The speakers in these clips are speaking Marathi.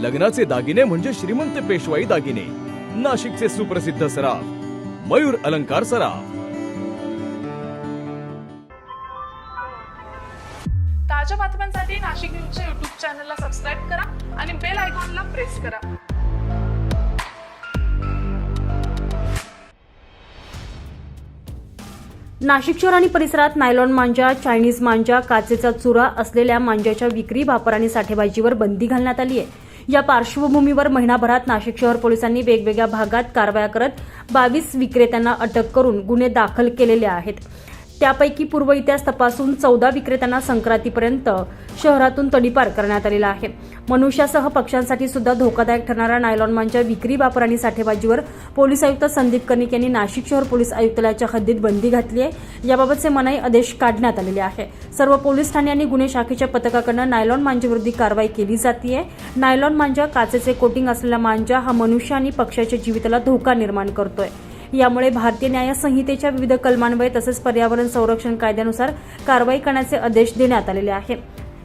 लग्नाचे दागिने म्हणजे श्रीमंत पेशवाई दागिने. नाशिकचे सुप्रसिद्ध सराफ मयूर अलंकार सराफ. ताज्या बातम्यांसाठी नाशिक न्यूजच्या युट्यूब चॅनलला सबस्क्राईब करा आणि बेल आयकॉनला प्रेस करा. नाशिक शहर आणि परिसरात नायलॉन मांजा चायनीज मांजा काचेचा चुरा असलेल्या मांजाच्या विक्री वापर आणि साठेबाजीवर बंदी घालण्यात आली आहे. या पार्श्वभूमीवर महिनाभरात नाशिक शहर पोलिसांनी वेगवेगळ्या भागात कारवाया करत बावीस विक्रेत्यांना अटक करून गुन्हे दाखल केलेले आहेत. त्यापैकी पूर्व इतिहास तपासून चौदा विक्रेत्यांना संक्रांतीपर्यंत शहरातून तडीपार करण्यात आलेला आहे. मनुष्यासह पक्ष्यांसाठी सुद्धा धोकादायक ठरणाऱ्या नायलॉन मांच्या विक्री वापर आणि साठेबाजीवर पोलीस आयुक्त संदीप कनिक यांनी नाशिक शहर पोलीस आयुक्तालयाच्या हद्दीत बंदी घातली आहे. याबाबतचे मनाई आदेश काढण्यात आलेले आहे. सर्व पोलीस ठाणे आणि गुन्हे शाखेच्या पथकाकडनं नायलॉन मांजेविरुद्ध कारवाई केली जाते नायलॉन मांजा काचेचे कोटिंग असलेला मांजा हा मनुष्य आणि पक्ष्याच्या जीविताला धोका निर्माण करतोय. यामुळे भारतीय न्याय संहितेच्या विविध कलमान्वये तसेच पर्यावरण संरक्षण कायद्यानुसार कारवाई करण्याचे आदेश देण्यात आलेले आहे.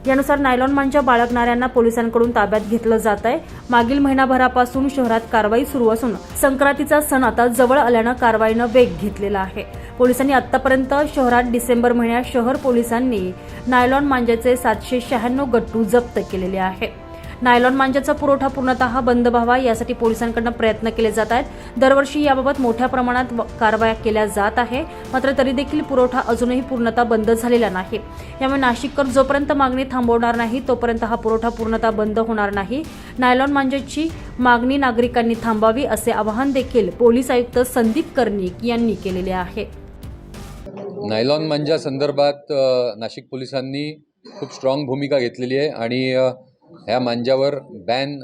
यानुसार नायलॉन मांजा बाळगणाऱ्यांना पोलिसांकडून ताब्यात घेतलं जात आहे मागील महिनाभरापासून शहरात कारवाई सुरू असून संक्रांतीचा सण आता जवळ आल्यानं कारवाईनं वेग घेतलेला आहे. पोलिसांनी आतापर्यंत शहरात डिसेंबर महिन्यात शहर पोलिसांनी नायलॉन मांजाचे सातशे शहाण्णव गट्टू जप्त केलेले आहे. नायलॉन मांजाचा पुरवठा पूर्णतः बंद व्हावा यासाठी पोलिसांकडून प्रयत्न केले जात आहेत. दरवर्षी याबाबत मोठ्या प्रमाणात कारवाया केल्या जात आहे. मात्र तरी देखील पुरवठा अजूनही पूर्णतः बंद झालेला नाही. यामुळे नाशिककर जोपर्यंत मागणी थांबवणार नाही तोपर्यंत हा पुरवठा पूर्णतः बंद होणार नाही. नायलॉन मांजाची मागणी नागरिकांनी थांबावी असे आवाहन देखील पोलीस आयुक्त संदीप कर्णिक यांनी केलेले आहे. नायलॉन मांजा संदर्भात नाशिक पोलिसांनी खूप स्ट्रॉंग भूमिका घेतलेली आहे आणि ह्या मांजावर बॅन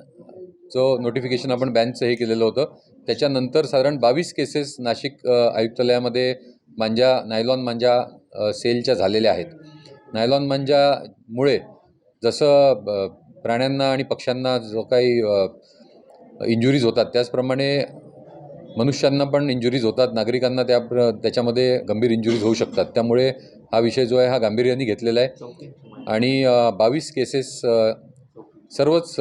जो नोटिफिकेशन आपण बॅनचं हे केलेलं होतं. त्याच्यानंतर साधारण बावीस केसेस नाशिक आयुक्तालयामध्ये मांजा नायलॉन मांजा सेलच्या झालेल्या आहेत. नायलॉन मांजामुळे जसं प्राण्यांना आणि पक्ष्यांना जो काही इंजुरीज होतात त्याचप्रमाणे मनुष्यांना पण इंजुरीज होतात. नागरिकांना त्या प्र त्याच्यामध्ये गंभीर इंजुरीज होऊ शकतात. त्यामुळे हा विषय जो आहे हा गांभीर्याने घेतलेला आहे. आणि बावीस केसेस सर्वच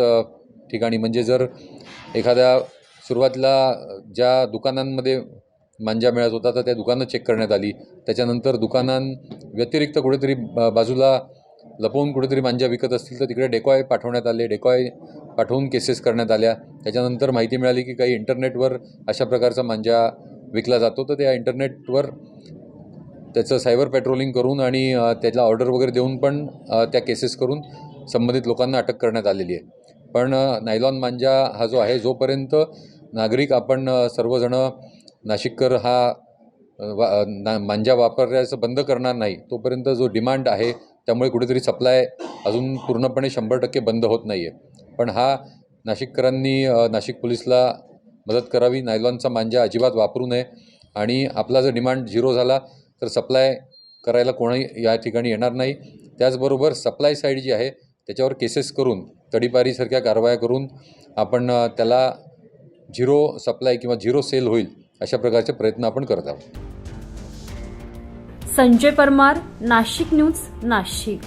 ठिकाणी. म्हणजे जर एखाद्या सुरुवातीला ज्या दुकानांमध्ये मांजा मिळत होता तर त्या दुकानं चेक करण्यात आली. त्याच्यानंतर दुकानांव्यतिरिक्त कुठेतरी ब- बाजूला लपवून कुठेतरी मांजा विकत असतील तर तिकडे डेकॉय पाठवण्यात आले. डेकॉय पाठवून केसेस करण्यात आल्या. त्याच्यानंतर माहिती मिळाली की काही इंटरनेटवर अशा प्रकारचा मांजा विकला जातो. तर त्या इंटरनेटवर त्याचं सायबर पेट्रोलिंग करून आणि त्याला ऑर्डर वगैरे देऊन पण त्या केसेस करून संबंधित लोकांना अटक करण्यात आलेली आहे. पण नायलॉन मांजा हा जो आहे जोपर्यंत नागरिक आपण सर्वजणं नाशिककर हा वा ना मांजा वापरायचं बंद करणार नाही तोपर्यंत जो डिमांड आहे त्यामुळे कुठेतरी सप्लाय अजून पूर्णपणे शंभर टक्के बंद होत नाही आहे पण हा नाशिककरांनी नाशिक पोलिसला मदत करावी नायलॉनचा मांजा अजिबात वापरू नये आणि आपला जर डिमांड झिरो झाला तर सप्लाय करायला कोणी या ठिकाणी येणार नाही. त्याचबरोबर सप्लाय साईड जी आहे त्याच्यावर केसेस करून तडीपारीसारख्या कारवाया करून आपण त्याला झिरो सप्लाय किंवा झिरो सेल होईल अशा प्रकारचे प्रयत्न आपण करत आहोत. संजय परमार नाशिक न्यूज नाशिक.